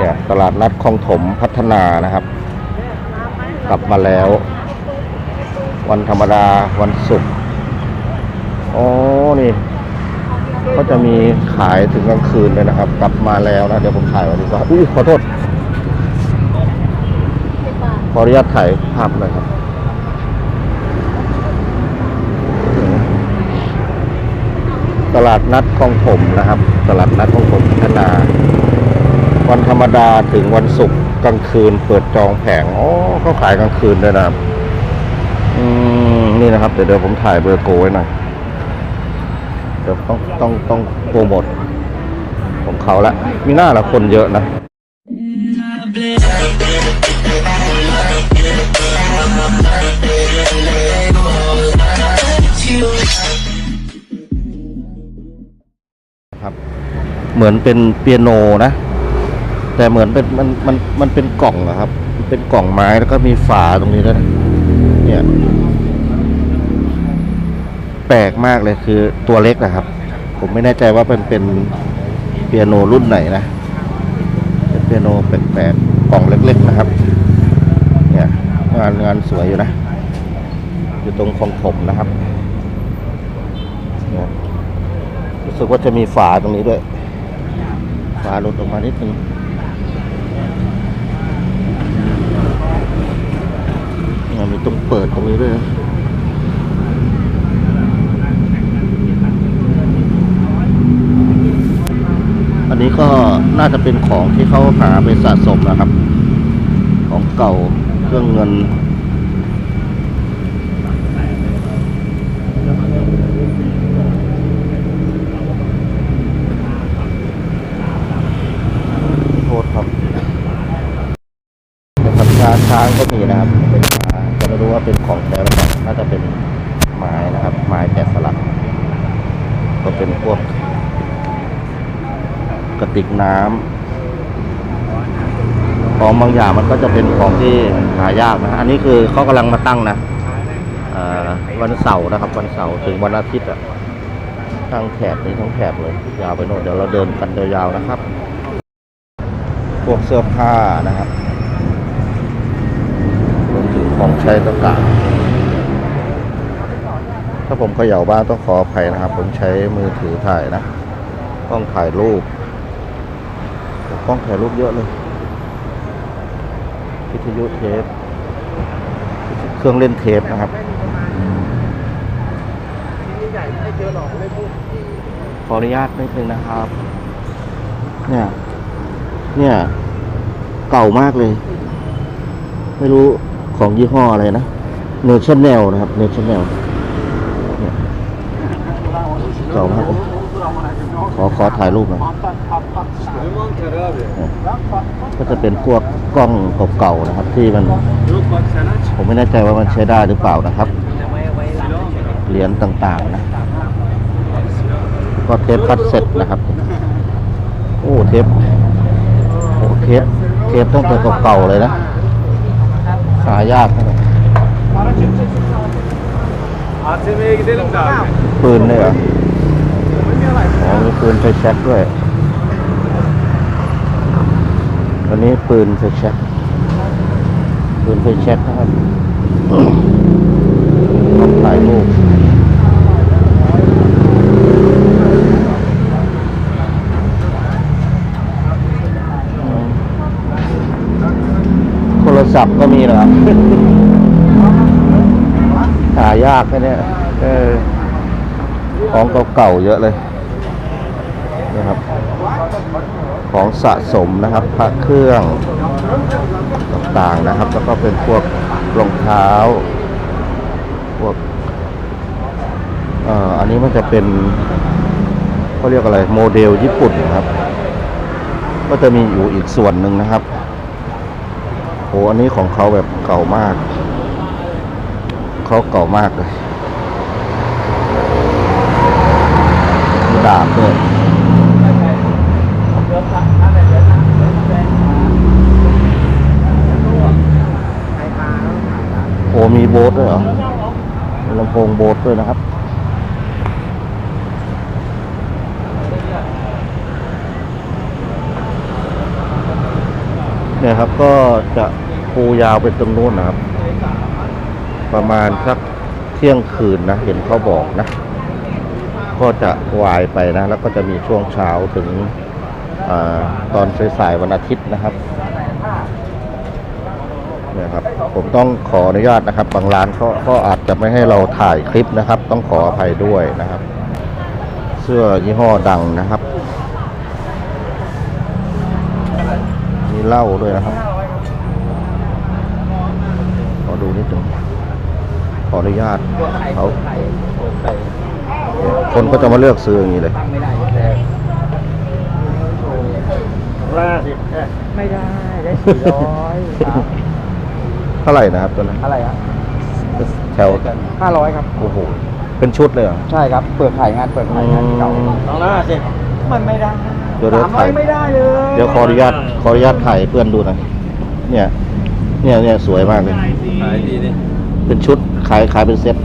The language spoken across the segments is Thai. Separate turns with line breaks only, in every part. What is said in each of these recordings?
เนี่ยตลาดนัดคลองถมพัฒนานะครับ กลับมาแล้ว วันธรรมดาวันศุกร์อ๋อนี่ก็จะมีขายถึงกลางคืนเลยนะครับ กลับมาแล้วนะ เดี๋ยวผมถ่ายไว้ดีกว่าอุ้ยขอโทษขออนุญาตถ่ายภาพหน่อยครับตลาดนัดคลองถมนะครับ ตลาดนัดคลองถมพัฒนา วันธรรมดาถึงวันศุกร์กลางคืน เปิดจองแผงอ๋อเขาขายกลางคืนด้วยนะครับอืมนี่นะครับเดี๋ยวเดี๋ยวผมถ่ายเบอร์โกไว้หน่อยเดี๋ยวต้องต้องต้องโปรโมทของเขาละมีหน้าละคนเยอะนะครับ เหมือนเป็นเปียโนนะ แต่เหมือนเป็นมันมันมันเป็นกล่องอะครับ เป็นกล่องไม้แล้วก็มีฝาตรงนี้ด้วยเนี่ย แปลกมากเลยคือตัวเล็กนะครับ ผมไม่แน่ใจว่าเป็นเป็นเปียโนรุ่นไหนนะเป็นเปียโนแปลกๆกล่องเล็ก ๆนะครับ เนี่ยงานงานสวยอยู่นะ อยู่ตรงคลองถมนะครับเนี่ยรู้สึกว่าจะมีฝาตรงนี้ด้วย ฝาหลุดออกมานิดนึง เนี่ยมีตรงเปิดตรงนี้ด้วยอันนี้ก็น่าจะเป็นของที่เขาหาไปสะสมนะครับ ของเก่าเครื่องเงินโทษครับนะครับชาช้างก็มีนะครับ เป็นช้างจะไม่รู้ว่าเป็นของแท้หรือเปล่าน่าจะเป็นไม้นะครับ ไม้แกะสลัก ก็เป็นพวก กระติกน้ำของบางอย่างมันก็จะเป็นของที่หายากนะ อันนี้คือเขากำลังมาตั้งนะอ่อวันเสาร์นะครับ วันเสาร์ถึงวันอาทิตย์อะทั้งแถบนี้ทั้งแถบเลย ยาวไปโน่นเดี๋ยวเราเดินกันยาวๆนะครับ พวกเสื้อผ้านะครับรวมถึงของใช้ต่างๆถ้าผมเขย่าบ้างต้องขออภัยนะครับ ผมใช้มือถือถ่ายนะกล้องถ่ายรูป กล้องถ่ายรูปเยอะเลยวิทยุเทปเครื่องเล่นเทปนะครับขออนุญาตนิดนึงนะครับ เนี่ย เนี่ย เก่ามากเลย ไม่รู้ของยี่ห้ออะไรนะเนชั่นแนลนะครับเนชั่นแนลเก่ามากเลย อขอถ่ายรูปหน่อยก็จะเป็นพวกกล้องเก่าๆนะครับ ที่มัน ผมไม่แน่ใจว่ามันใช้ได้หรือเปล่านะครับ เหรียญต่างๆนะ ก็เทปคัดเซ็ตนะครับ โอ้เทปโอ้เทปเทปตั้งแต่เก่าๆเลยนะหายากนะปืนเลยเหรอ อ๋อมีปืนไฟแช็กด้วยอันนี้ปืนไฟแช็กปืนไฟแช็กนะครับต้องถ่ายรูปโทรศัพท์ก็มีเหรอครับหายากแค่เนี้ยของเก่าๆเยอะเลยนะครับ ของสะสมนะครับ พระเครื่องต่างๆนะครับ แล้วก็เป็นพวกรองเท้า พวกอันนี้มันจะเป็นเขาเรียกอะไรโมเดลญี่ปุ่นนะครับ ก็จะมีอยู่อีกส่วนหนึ่งนะครับโอ้อันนี้ของเขาแบบเก่ามาก เขาเก่ามากเลยดาบด้วย โอ้มีโบ๊ทด้วยเหรอลำโพงโบ๊ทด้วยนะครับ เนี่ยครับก็จะปูยาวไปตรงนู้นนะครับ ประมาณสักเที่ยงคืนนะ เห็นเขาบอกนะ ก็จะวายไปนะ แล้วก็จะมีช่วงเช้าถึงอตอนสายๆวันอาทิตย์นะครับ นี่ยครับ ผมต้องขออนุญาตนะครับ บางร้านก็ก็อาจจะไม่ให้เราถ่ายคลิปนะครับ ต้องขออภัยด้วยนะครับ เสื้อยี่ห้อดังนะครับ มีเหล้าด้วยนะครับ ขอดูนิดหนึ่งขออนุญาตเขาคนก็จะมาเลือกซื้ออย่างนี้เลย
ไม่ได้ได้สี่ร้อย
เท่าไหร่นะครับตัวนั้น
อะไรครับ
แถว
ห้าร้อยครับ
โอ้โหเป็นชุดเลยเหรอ
ใช่ครับ เปิดขายงานเปิดขายงานเก่า
สองร้อยห้าสิบ
มันไม่ได้
เดี๋ยวเดี๋ยว
สามร้อ
ถ่ายย
ไม่ได้เลย
เดี๋ยวขออนุญาตขออนุญาตถ่ายให้เพื่อนดูหน่อยเนี่ย เนี่ยเนี่ยสวยมากเลย
ขายดีนี่
เป็นชุดขายขายเป็นเซ็ต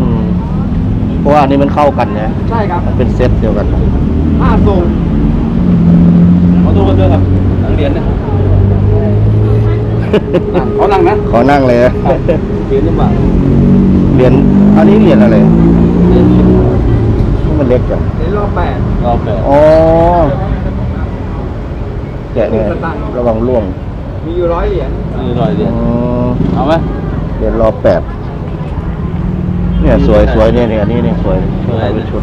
อืมเพราะว่าอันนี้มันเข้ากันไง
ใช่ครับ
มันเป็นเซ็ตเดียวกัน
ห้าสูง
มาดูกันด้วยครับหนังเหรียญนะ เขานั่งนะ
ขอนั่งเลยนะ
เหรียญนี่บาท
เหรียญอันนี้เหรียญอะไรมันเล็กจัง
เหรียญรอบแปด
รอบแปด
อ๋อแกะไงระวังร่วง
มีอยู่ร้อยเหรียญ
นี่ร้อยเหรียญ
อืม
เอาไหม
เหรียญรอแปดเนี่ยสวยสวยเนี่ยเนี่ยอันนี้เนี่ยสวย
สวย
ขายเป็นชุด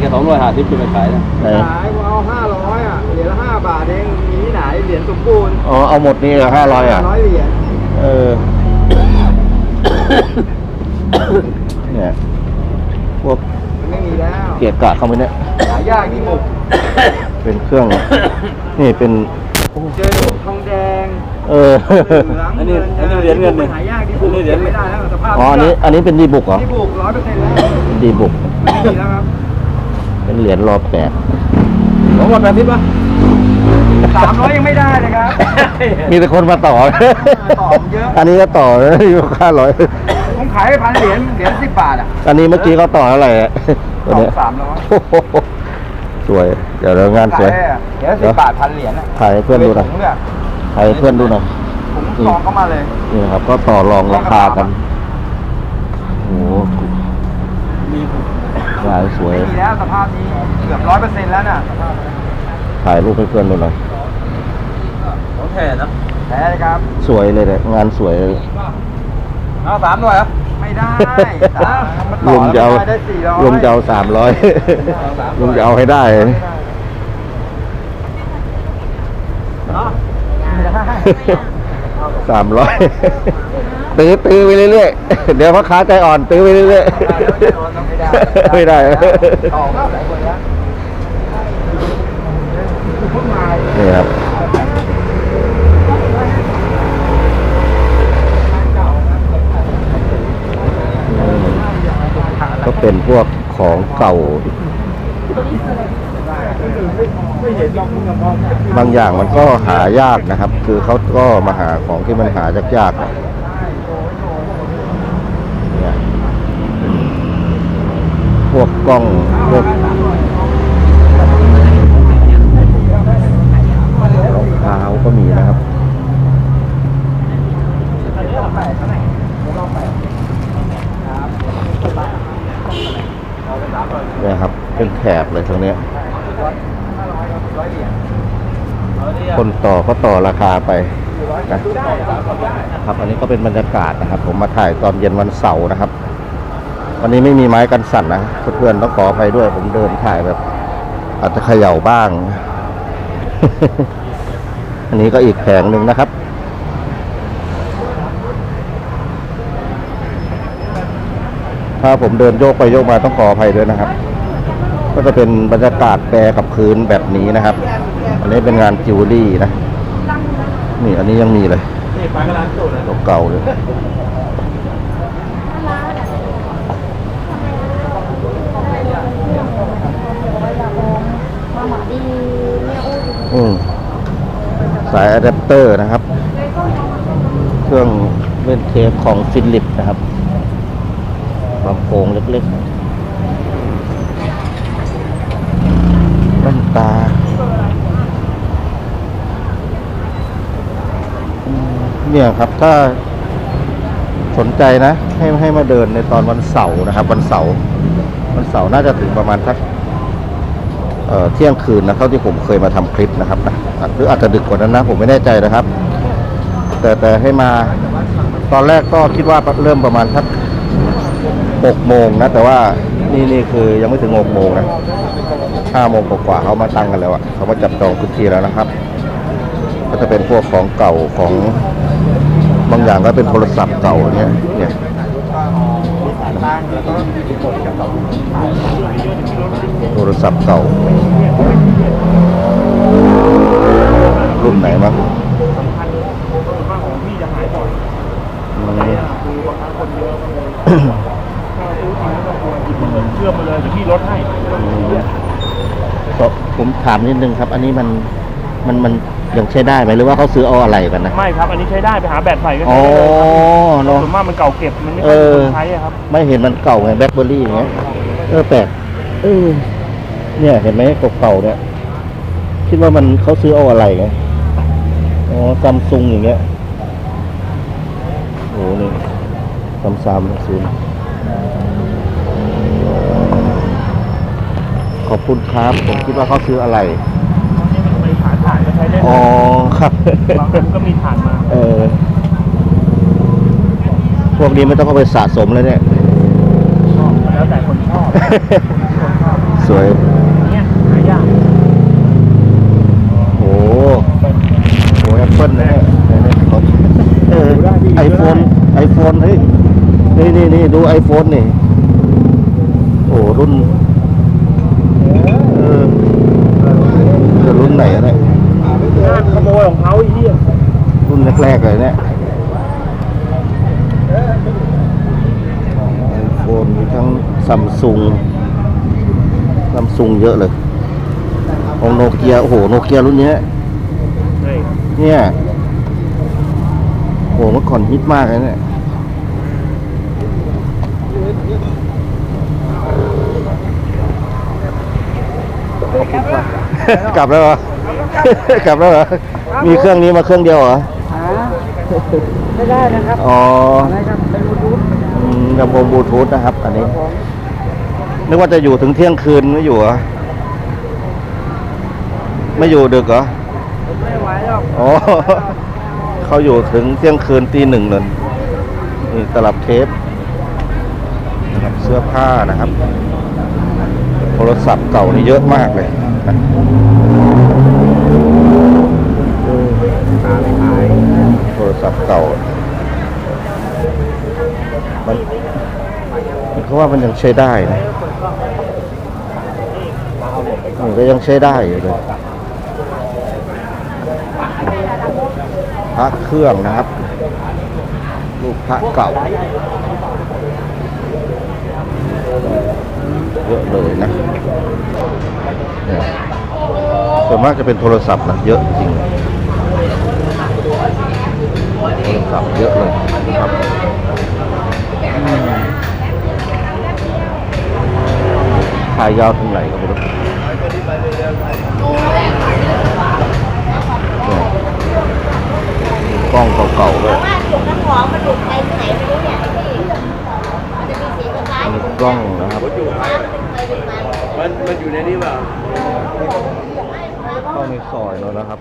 น่าจะสองร้อยห้าสิบจะไปขายนะ
ไหน
ขายเอาห้าร้อยอะเหรียญละห้าบาทเองมีที่ไหนเหรียญสมบูรณ์
อ๋อเอาหมดนี่ห้าร้อยอะ
ร้อยเหรียญ
เออ เนี่ยพวก
มันไม่มีแล้ว
เกียกะเข้าไปเนี่ย
หายากที่หมก
เป็นเครื่อง นี่เป็น
เจอหมกทองแดง
เออ
เหลือง
อันนี้อันนี้เหรียญเงิน
มั
นี่
หายากที่หมก
อันนี้เหรียญ
ไม่ได้แล้วสภาพ
อ๋อ อันนี้ อันนี้เป็นดีบุกเหรอ
ที่บุกร้อยเปอร์เซ็นต์แล้ว
ดีบุก
ไม่มีแล้วครับ
เป็นเหรียญรอแปด
สองร้อยแปดสิบป่ะ
สามร้อยยังไม่ได้เลยครับ
มีแต่คนมาต่อ
ต่อเยอะ
อันนี้ก็ต่อเลยอยู่ค่าร้อย
ผมขายไปพันเหรียญเหรียญสิบบาทอะ
อันนี้เมื่อกี้เขาต่อเท่าไหร่อะตัวเนี้ย
สองสามร้อย
โอ้โหสวย เดี๋ยวเดี๋ยวงานส
ขา
วยย
ได้อะเหรียญสิบบาทพันเหรียญอะ
ถ่ายให้เพื่อนดูหน่อย
ถุงเนี่ย
ถ่ายให้เพื่อนดูหน่อย
ผมซองเข้ามาเลย
นี่นะครับ ก็ต่อรองราคากัน โอ้โห
มี
งานสวย
ไม่มีแล้วสภาพนี้เกือบร้อยเปอร์เซ็นต์แล้วน่ะ
ถ่ายรูปให้เพื่อนดูหน่อย
ของแท้นะ
แท้เลยครับ
สวยเลยเนี่ยงานสวยเลย
เอาสามร้อยครับ
ไม่ได้สามมัน
ลุ
ต่อง
จะเอา
ไม่ได้สี่ร้อย
ลุงจะเอาสามร้อยลุงจะเอาให้ได้
ไม่ได้เนาะ ไม่ได้
สามร้อย ตื้อตื้อไปเรื่อยๆ เดี๋ยวพ่อค้าใจอ่อนตื้อไปเรื่อยๆ ไม่ได้
ต่อก็หลายคนแล้วพุ่งมา
นี่ครับก็เป็นพวกของเก่า
ไม่เห็นยอมพุ่งกับพ่อบา
งอย่างมันก็หายากนะครับ คือเขาก็มาหาของที่มันหายากๆนะเนี่ยพ วกกล้องพวกรองเท้าก็มีนะครับนี่ครับ เป็นแถบเลยตรงเนี้ย คนต่อก็ต่อราคาไปนะครับ อันนี้ก็เป็นบรรยากาศนะครับ ผมมาถ่ายตอนเย็นวันเสาร์นะครับ วันนี้ไม่มีไม้กันสั่นนะเพื่อนๆต้องขออภัยด้วย ผมเดินถ่ายแบบ อาจจะเขย่าบ้าง อันนี้ก็อีกแผงหนึ่งนะครับ ถ้าผมเดินโยกไปโยกมาต้องขออภัยด้วยนะครับ ก็จะเป็นบรรยากาศแปรกับพื้นแบบนี้นะครับ อันนี้เป็นงานจิวเวลรี่นะ นี่อันนี้ยังมีเลย
นี่ไปกระลานโจทย์นะ
เก่าๆเลย แอะแดปเตอร์นะครับ เครื่องเล่นเทปของฟิลิปนะครับลำโพงเล็กๆแว่นตาเนี่ยครับถ้าสนใจนะ ให้ให้มาเดินในตอนวันเสาร์นะครับ วันเสาร์วันเสาร์น่าจะถึงประมาณสัก เที่ยงคืนนะเท่าที่ผมเคยมาทำคลิปนะครับนะหรืออาจจะดึกกว่านั้นนะผมไม่แน่ใจนะครับ แต่แต่ให้มาตอนแรกก็คิดว่าเริ่มประมาณสักหกโมงนะแต่ว่านี่นี่คือยังไม่ถึงหกโมงนะห้าโมงกว่าเขามาตั้งกันแล้วอะเขามาจับจองพื้นที่แล้วนะครับ ก็จะเป็นพวกของเก่าของบางอย่างก็เป็นโทรศัพท์เก่าเนี่ยเนี่ย ทรศัพท์เก่า รุ่นไหนมั้งอืม
เชื่อมมาเลยเดี๋ยวพี่ลดให้
ก็ผมถามนิดนึงครับ อันนี้มันมันมันยังใช้ได้ไหมหรือว่าเขาซื้อเอาอะไรกันนะ
ไม่ครับ อันนี้ใช้ได้ไปหาแบตใส่ก็
อ๋
ใช้
อ
ได้เลยครับ
เนาะ
ส่วนมากมันเก่าเก็บมันไม่
เอ
ค่อยมี
อ
คนใช้อะครับ
ไม่เห็นมันเก่าไงแบล็คเบอร์รี่อย่างเงี้ยเออแปลกเออ เนี่ย เห็นไหมเก่าๆเนี่ย คิดว่ามันเขาซื้อเอาอะไรไงอ๋อซัมซุงอย่างเงี้ยโอ้โหนี่ซัมซัมศูนย์ขอบคุณครับ ผมคิดว่าเขาซื้ออะไร
ไปฐานถ่านก็ใช้ได้
อ๋อครับ
บางคนก็มีฐานมา
เออ พวกนี้ไม่ต้องเอาไปสะสมแล้วเนี่ย
ชอบ แล้วแต่คนชอบ
สวย
เนี่ยหายาก
โอ้โหโอ้แอป เปิลนะเนี่ยเออไอโฟนไอโฟนเฮ้ยนี่นี่นี่ดูไอโฟนนี่ โอ้รุ่นเออจะรุ่นไหนอะเนี่ย
งานขโมยของเขาไอ้เหี้ย
รุ่นแรกๆเลยเนี่ยไอโฟนมีทั้งซัมซุงซัมซุงเยอะเลยของโนเกียโอ้โหโนเกียรุ่นเนี้ย
เฮ้ย
เนี่ยโหเมื่อก่อนฮิตมากเลยเนี่ยกลับแล้วเหรอ กลับแล้วเหรอ มีเครื่องนี้มาเครื่องเดียวเหรอ
ไม่ได้นะครับ
อ๋อ
นะครับเป็นบลูทูธ
อืมลำโพงบลูทูธนะครับ อันนี้ นึกว่าจะอยู่ถึงเที่ยงคืนไม่อยู่เหรอ ไม่อยู่ดึกเหรอ
ไม่ไหวหร อ๋
อ เขาอยู่ถึงเที่ยงคืนตีหนึ่งเลยนี่ตลับเทปนะครับเสื้อผ้านะครับ โทรศัพท์เก่านี่เยอะมากเลยนะโทรศัพท์เก่า มันมันเขาว่ามันยังใช้ได้นะมันก็ยังใช้ได้อยู่เลย ระเครื่องนะครับ รูปพระเก่าเยอะเลยนะเส่วนมากจะเป็นโทรศัพท์นะเยอะจริงโทรศัพท์เยอะเลยนะครับอืมขายยาวถึงไหนก็ไม่รู้เนี่ยมีกล้อง เก่าด้วย
ว่าจุกน้ำหอมมันดูดไปที่ไหนไม่รู้เนี่ยพี่มันจะมีสีคล้าย
มี
ๆ
กล้องนะครับ
น้ำมันเคยเป็นมัน
มันมันอยู่ในนี้เปล่า
เข้าในซอยแล้วนะครับ